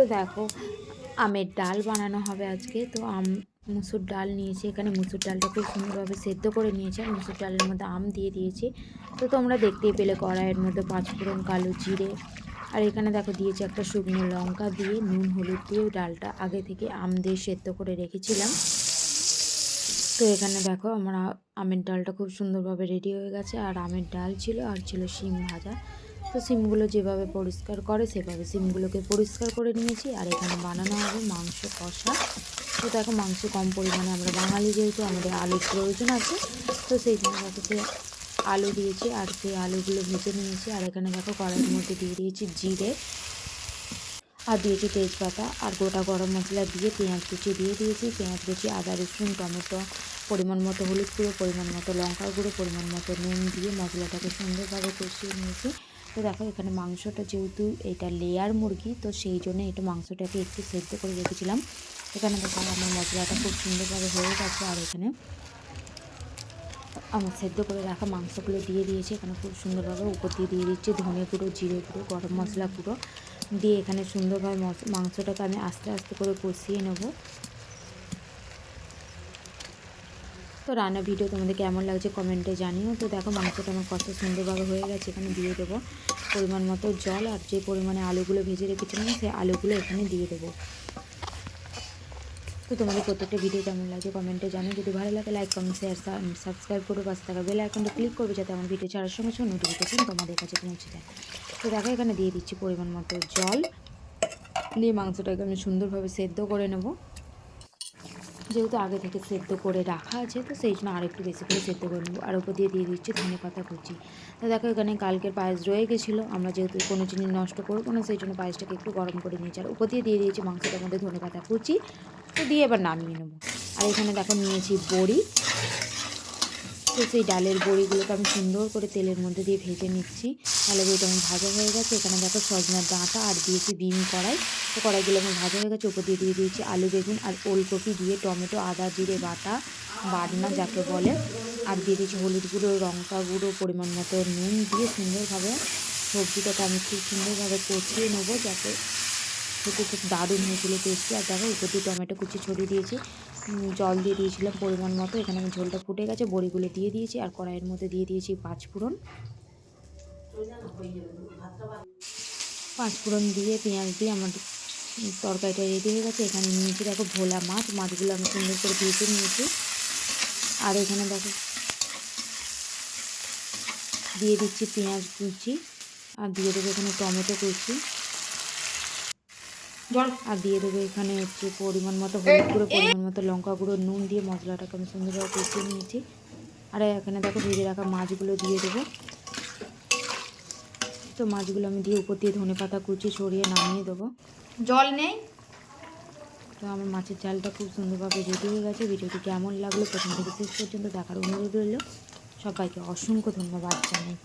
তো দেখো, আমের ডাল বানানো হবে আজকে। তো আম, মুসুর ডাল নিয়েছি এখানে। মুসুর ডালটা খুব সুন্দরভাবে সেদ্ধ করে নিয়েছি আর মুসুর ডালের মধ্যে আম দিয়ে দিয়েছি। তো তোমরা দেখতেই পেলে কড়াইয়ের মধ্যে পাঁচফোড়ন, কালো জিরে। আর এখানে দেখো দিয়েছি একটা শুকনো লঙ্কা দিয়ে, নুন, হলুদ দিয়ে ডালটা আগে থেকে আম দিয়ে সেদ্ধ করে রেখেছিলাম। তো এখানে দেখো আমার আমের ডালটা খুব সুন্দরভাবে রেডি হয়ে গেছে। আর আমের ডাল ছিল, আর ছিল শিম ভাজা। তো সিমগুলো যেভাবে পরিষ্কার করে, সেভাবে সিমগুলোকে পরিষ্কার করে নিয়েছি। আর এখানে বানানো হবে মাংস কষা। তো দেখো মাংস কম পরিমাণে আমরা বাঙালি যেহেতু, আমাদের আলুর প্রয়োজন আছে। তো সেই জন্য দেখো সে আলু দিয়েছি আর সেই আলুগুলো ভেজে নিয়েছি। আর এখানে দেখো কড়াইয়ের মধ্যে দিয়ে দিয়েছি জিরে আর দিয়েছি তেজপাতা আর গোটা গরম মশলা দিয়ে পেঁয়াজ কুচি দিয়ে দিয়েছি। পেঁয়াজ, কুচি, আদা, রসুন, টমেটো, পরিমাণ মতো হলুদ গুঁড়ো, পরিমাণ মতো লঙ্কা গুঁড়ো, পরিমাণ মতো নুন দিয়ে মশলাটাকে সুন্দরভাবে কষিয়ে নিয়েছি। তো দেখো, এখানে মাংসটা যেহেতু এটা লেয়ার মুরগি, তো সেই জন্য এটা মাংসটাকে একটু সেদ্ধ করে রেখেছিলাম। এখানে দেখো, আমার মশলাটা খুব সুন্দরভাবে হয়ে গেছে, আর এখানে আমার সেদ্ধ করে রাখা মাংসগুলো দিয়ে দিয়েছি। এখানে খুব সুন্দরভাবে উপর দিয়ে দিয়ে দিচ্ছি, ধনে গুঁড়ো, জিরে গুঁড়ো, গরম মশলা গুঁড়ো। দিয়ে এখানে সুন্দরভাবে মাংসটাকে আমি আস্তে আস্তে করে কষিয়ে নেব। তো রান্না ভিডিও তোমাদের কেমন লাগছে কমেন্টে জানিও। তো দেখো মাংসটা আমার কত সুন্দরভাবে হয়ে গেছে, এখানে দিয়ে দেবো পরিমাণ মতো জল আর যে পরিমাণে আলুগুলো ভেজে রেখেছিলাম সেই আলুগুলো এখানে দিয়ে দেবো। তো তোমাদের প্রত্যেকটা ভিডিও কেমন লাগছে কমেন্টে জানিও। যদি ভালো লাগে লাইক কমেন্ট শেয়ার সাবস্ক্রাইব করো, পাশে থাকা বেল আইকনটা ক্লিক করবে যাতে আমার ভিডিও ছাড়ার সঙ্গে সঙ্গে নোটিফিকেশন তোমাদের কাছে পৌঁছে যায়। তো দেখো এখানে দিয়ে দিচ্ছি পরিমাণ মতো জল। দিয়ে মাংসটাকে আমি সুন্দরভাবে সেদ্ধ করে নেব। যেহেতু আগে থেকে সেদ্ধ করে রাখা আছে, তো সেই জন্য আর একটু বেশি করে সেদ্ধ করে নেব। আর ওপর দিয়ে দিয়ে দিচ্ছি ধনে পাতা কুচি। তো দেখো এখানে কালকের পায়েস রয়ে গেছিল, আমরা যেহেতু কোনো জিনিস নষ্ট করব না, সেই জন্য পায়েসটাকে একটু গরম করে নিয়েছি। আর ওপর দিয়ে দিয়ে দিয়েছি মাংসটার মধ্যে ধনে পাতা কুচি, তো দিয়ে এবার নামিয়ে নেব। আর এখানে দেখো নিয়েছি বড়ি তো সেই ডালের বড়িগুলোকে আমি সুন্দর করে তেলের মধ্যে দিয়ে ভেজে নিচ্ছি। তাহলে বইটা আমি ভাজা হয়ে গেছে। এখানে দেখো সজনার ডাঁটা আর দিয়েছি বিম কড়াই। তো কড়াইগুলো আমার ভাজা হয়ে গেছে। উপর দিয়ে দিয়ে দিয়েছি আলু, বেগুন আর ওলকপি দিয়ে টমেটো, আদা, জিরে, বাটা, বাটনা যাকে বলে। আর দিয়ে দিয়েছি হলুদ গুঁড়ো, লঙ্কা গুঁড়ো, পরিমাণ মতো নুন দিয়ে সুন্দরভাবে সবজিটাকে আমি খুব সুন্দরভাবে কষিয়ে নেব যাতে খেতে খুব দারুণ হয়েছিল টেস্টি। আর দেখো উপর দিয়ে টমেটো কুচি ছড়িয়ে দিয়েছি। জল দিয়ে দিয়েছিলাম পরিমাণ মতো। এখানে আমি ঝোলটা ফুটে গেছে, বড়িগুলো দিয়ে দিয়েছি আর কড়াইয়ের মধ্যে দিয়ে দিয়েছি পাঁচফোড়ন পাঁচফোড়ন দিয়ে, পেঁয়াজ দিয়ে আমার তরকারিটা রেডি হয়ে গেছে। এখানে নিয়েছি দেখো ভোলা মাছ, মাছগুলো আমি সুন্দর করে ভেজে নিয়েছি। আর এখানে দেখো দিয়ে দিচ্ছি পেঁয়াজ কুচি আর দিয়ে দেবো এখানে টমেটো কুচি। আর দিয়ে দেবো এখানে হচ্ছে পরিমাণ মতো হলুদ গুঁড়ো পরিমাণ মতো লঙ্কা গুঁড়ো নুন দিয়ে মশলাটাকে আমি সুন্দরভাবে কষিয়ে নিয়েছি। আর এখানে দেখো ভেজে রাখা মাছগুলো দিয়ে দেবো। তো মাছগুলো আমি দিয়ে উপর দিয়ে ধনে পাতা কুচি ছড়িয়ে নামিয়ে দেবো। জল নেই? তো আমার মাছের ঝালটা খুব সুন্দরভাবে রেডি হয়ে গেছে। ভিডিওটি কেমন লাগল প্রথম থেকে শেষ পর্যন্ত দেখার অনুরোধ রইল। সবাইকে অসংখ্য ধন্যবাদ জানাই।